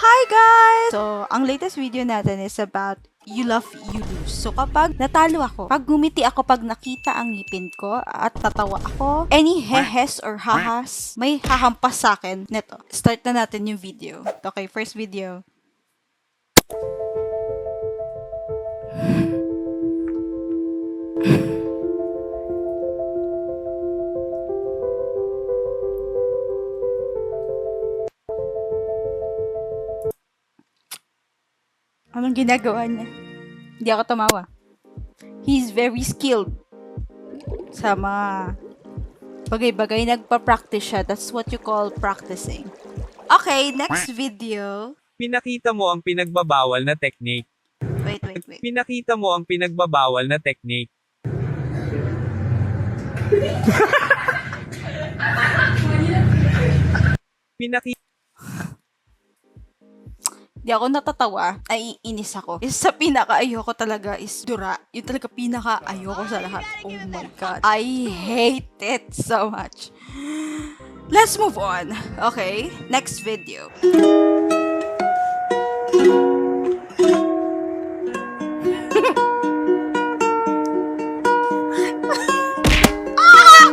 Hi guys! So, ang latest video natin is about you love, you lose. So, kapag natalo ako, pag ngumiti ako, pag nakita ang ngipin ko, at tatawa ako, any hehes or hahas, may hahampas sa akin. Neto, start na natin yung video. Okay, first video. Anong ginagawa niya? Hindi ako tumawa. He's very skilled sa mga bagay-bagay. Nagpa-practice siya. That's what you call practicing. Okay, next video. Pinakita mo ang pinagbabawal na technique. Wait, wait, wait. Pinakita mo ang pinagbabawal na technique. Pinakita Di ako natatawa. Ay, inis ako. Isa sa pinaka-ayoko talaga is dura. Yung talaga pinaka-ayoko sa lahat. Oh my God. I hate it so much. Let's move on. Okay, next video. Ah!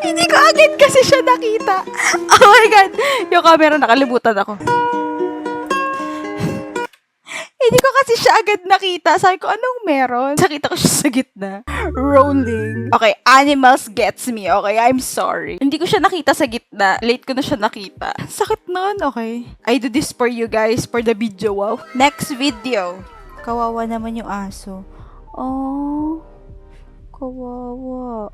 Hindi ko agad kasi siya nakita. Oh my God. Yung camera nakalimutan ako. Kasi siya agad nakita. Sabi ko, anong meron? Nakita ko siya sa gitna. Rolling. Okay, animals gets me. Okay, I'm sorry. Hindi ko siya nakita sa gitna. Late ko na siya nakita. Sakit nun. Okay. I do this for you guys for the video. Wow. Next video. Kawawa naman yung aso. Oh. Kawawa.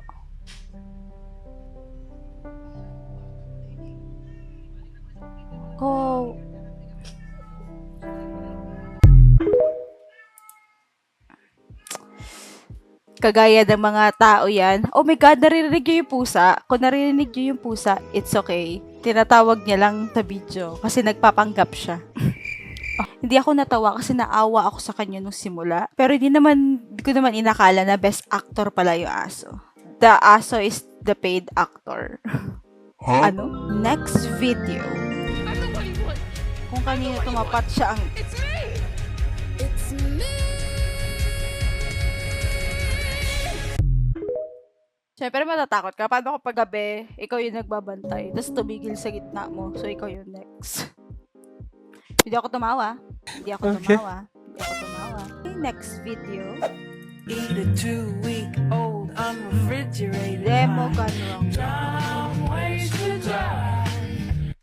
Kagaya ng mga tao yan, oh my God, naririnig niyo yung pusa. Kung naririnig niyo yung pusa, it's okay. Tinatawag niya lang sa video kasi nagpapanggap siya. Oh, hindi ako natawa kasi naawa ako sa kanya nung simula. Pero hindi naman, hindi ko naman inakala na best actor pala yung aso. The aso is the paid actor. Ano? Next video. Kung kanino tumapat siya ang Siyempre matatakot ka. Paano kapag gabi, ikaw yung nagbabantay, tapos tumigil sa gitna mo. So, ikaw yung next. Hindi ako tumawa. Hindi ako Okay. tumawa. Hindi ako tumawa. Okay, next video. Eat a two-week-old unrefrigerated Demo gone wrong. Dumb ways to die.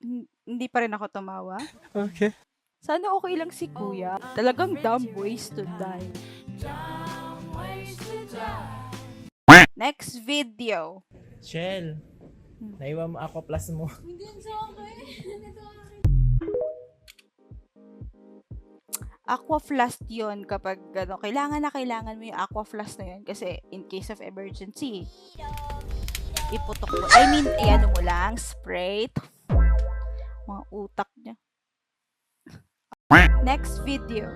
Hin- Hindi pa rin ako tumawa. Okay. Sana okay lang si kuya. Talagang dumb ways to die. Next video. Shell, naiwan mo ako plus mo. aqua flask yun kapag ano, kailangan na kailangan mo yung aqua flask na yun kasi in case of emergency iputok mo I mean eh, ano mo lang spray mga utak niya next video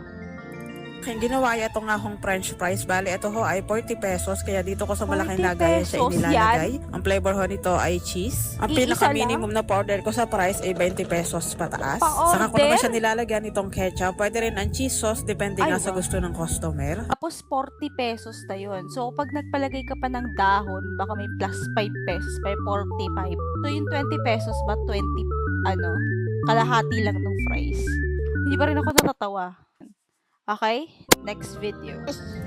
Kaya ginawa ito nga hong french fries. Bali, ito ho ay 40 pesos. Kaya dito ko sa 40 malaking lagayan siya pesos inilalagay. Ang flavor ho nito ay cheese. Ang Iisa pinaka-minimum na order ko sa price ay 20 pesos pataas. Pa-order? Saka ko naman siya nilalagyan itong ketchup. Pwede rin ang cheese sauce depende Ay, nga sa wow. gusto ng customer. tapos 40 pesos na yun so pag nagpalagay ka pa ng dahon baka may plus 5 pesos pa 45 so yung 20 pesos ba 20 ano kalahati lang ng fries hindi pa rin ako natatawa okay next video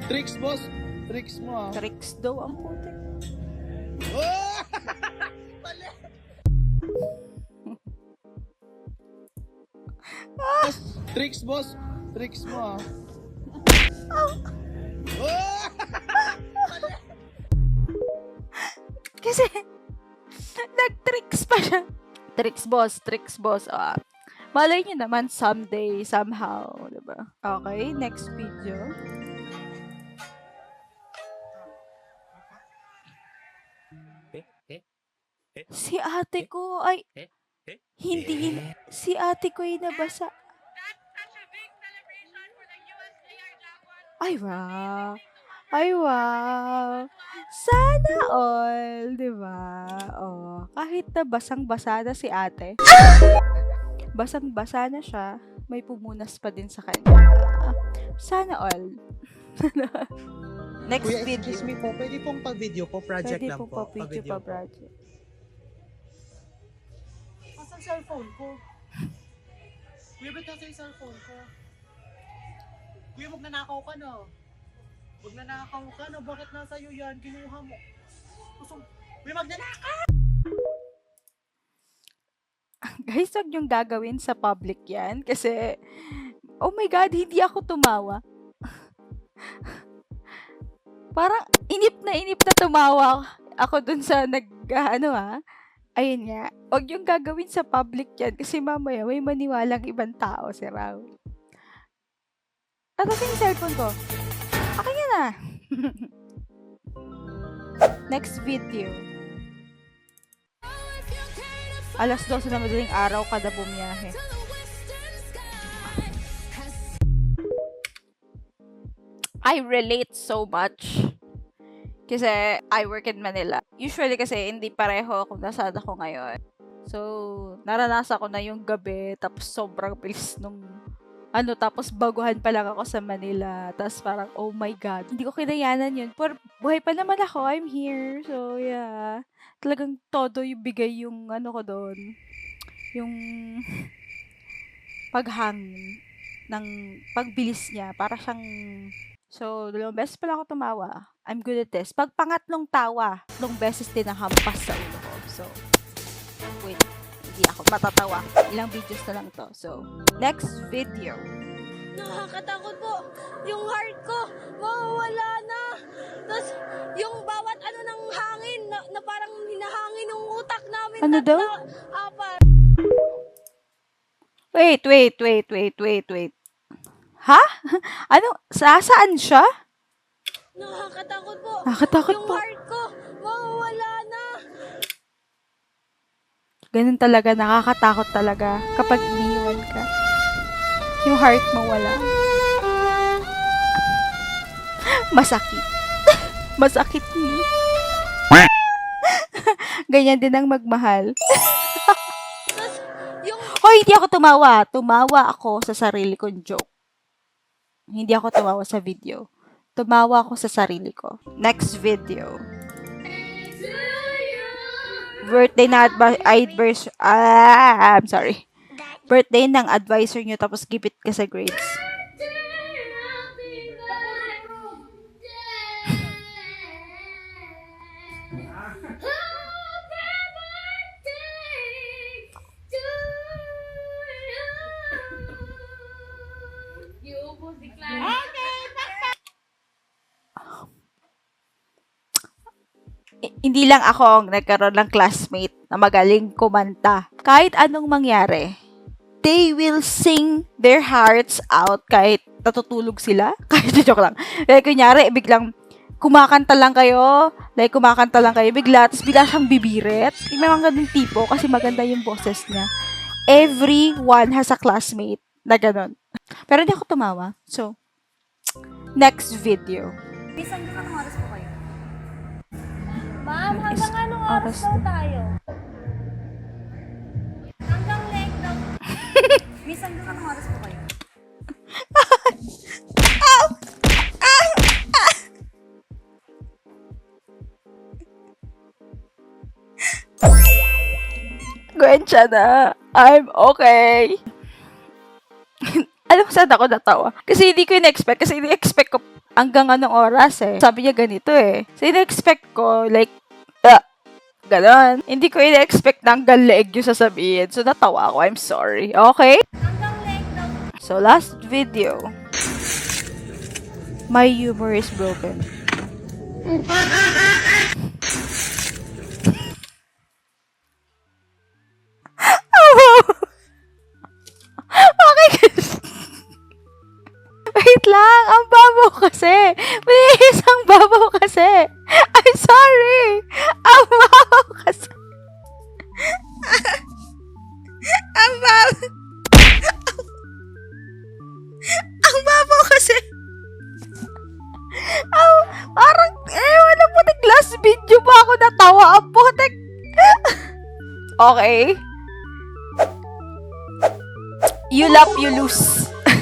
Tricks, boss. Tricks mo, ah. tricks daw ang putik Tricks, boss. Tricks mo, ah. Kasi, nag-tricks pa siya. Tricks boss, tricks boss. Ah. Malay niyo naman someday, somehow, ba? Okay, next video. Si ate ko ay hindi si ate ko ay nabasa. Ay, wow. Ay, wow. Sana all, di ba? Oh, kahit na basang-basa na si ate. Basang-basa na siya, may pumunas pa din sa kanya. Ah, Sana all. Next Kuya, video. excuse me po, pwede pong pa-video po, project Pwede lang po po. pa video Pa-video pa project. Asan cellphone ko? Kuya, ba't nasa yung cellphone ko? Kuya, magnanakaw ka na. Magnanakaw ka na. Bakit nasa iyo yan? Kinuha mo. Gusto Kuya, magnanakaw! Guys, wag niyong gagawin sa public yan. Kasi, oh my God, hindi ako tumawa. Parang inip na inip na tumawa ako dun sa nag, ah, ano ha. Ayun nga, wag yung gagawin sa public yan kasi mamaya may maniwalang ibang tao si Raul. At yung cellphone ko. Akin yan ah. Next video. Alas 12 na madaling araw kada bumiyahe. I relate so much. Kasi I work in Manila. Usually kasi hindi pareho kung nasaan ako ngayon. So, naranasan ko na yung gabi, tapos sobrang bilis nung ano, tapos baguhan pa lang ako sa Manila. Tapos parang, oh my God, hindi ko kinayanan yun. Pero buhay pa naman ako, I'm here. So, yeah. Talagang todo yung bigay yung ano ko doon. Yung paghangin ng pagbilis niya. Para siyang So, dalawang beses pa lang ako tumawa. I'm good at this. Pag pangatlong tawa, tatlong beses din ang hampas sa ulo ko. So, wait. Hindi ako matatawa. Ilang videos na lang to. So, next video. Nakakatakot po. Yung heart ko, mawawala na. Tapos, Ano daw? Wait, wait, wait, wait, wait, wait. Ha? Ano? Sa saan siya? Nakakatakot po. Nakakatakot yung po. heart ko, mawawala na. Ganun talaga, nakakatakot talaga kapag iniwan ka. Yung heart mo wala. Masakit. Masakit yun. Ganyan din ang magmahal. Hoy, hindi ako tumawa. Tumawa ako sa sarili kong joke. Hindi ako tumawa sa video. Tumawa ako sa sarili ko. Next video. Birthday na advi- advisor. Ah, I'm sorry. Birthday ng advisor nyo tapos gipit ka sa grades. Hindi lang ako ang nagkaroon ng classmate na magaling kumanta. Kahit anong mangyari, they will sing their hearts out kahit natutulog sila. Kahit joke lang. Like, kunyari, biglang kumakanta lang kayo, like kumakanta lang kayo, bigla, tapos bigla siyang bibirit. Yung mga ganun tipo kasi maganda yung boses niya. Everyone has a classmate na ganun. Pero hindi ako tumawa. So, next video. Bisan ka ng oras? Ma'am, hanggang anong oras daw tayo? Hanggang late daw. Bisan ka ng oras po kayo? Gwensya na. I'm okay. Alam mo saan ako natawa? Kasi hindi ko in-expect. Kasi in-expect ko hanggang anong oras eh. Sabi niya ganito eh. So in-expect ko like, ganon. Hindi ko in-expect na hanggang leeg yung sasabihin. So natawa ako. I'm sorry. Okay? Hanggang late daw. So last video. My humor is broken. Okay? You love, you lose.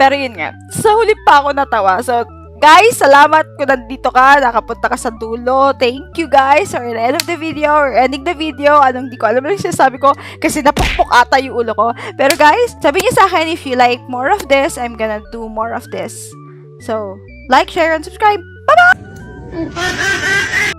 Pero yun nga, sa huli pa ako natawa. So, guys, salamat kung nandito ka, nakapunta ka sa dulo. Thank you guys for the end of the video or ending the video. Anong di ko alam lang sinasabi ko kasi napukpok ata yung ulo ko. Pero guys, sabi niyo sa akin if you like more of this, I'm gonna do more of this. So, like, share, and subscribe. Bye-bye!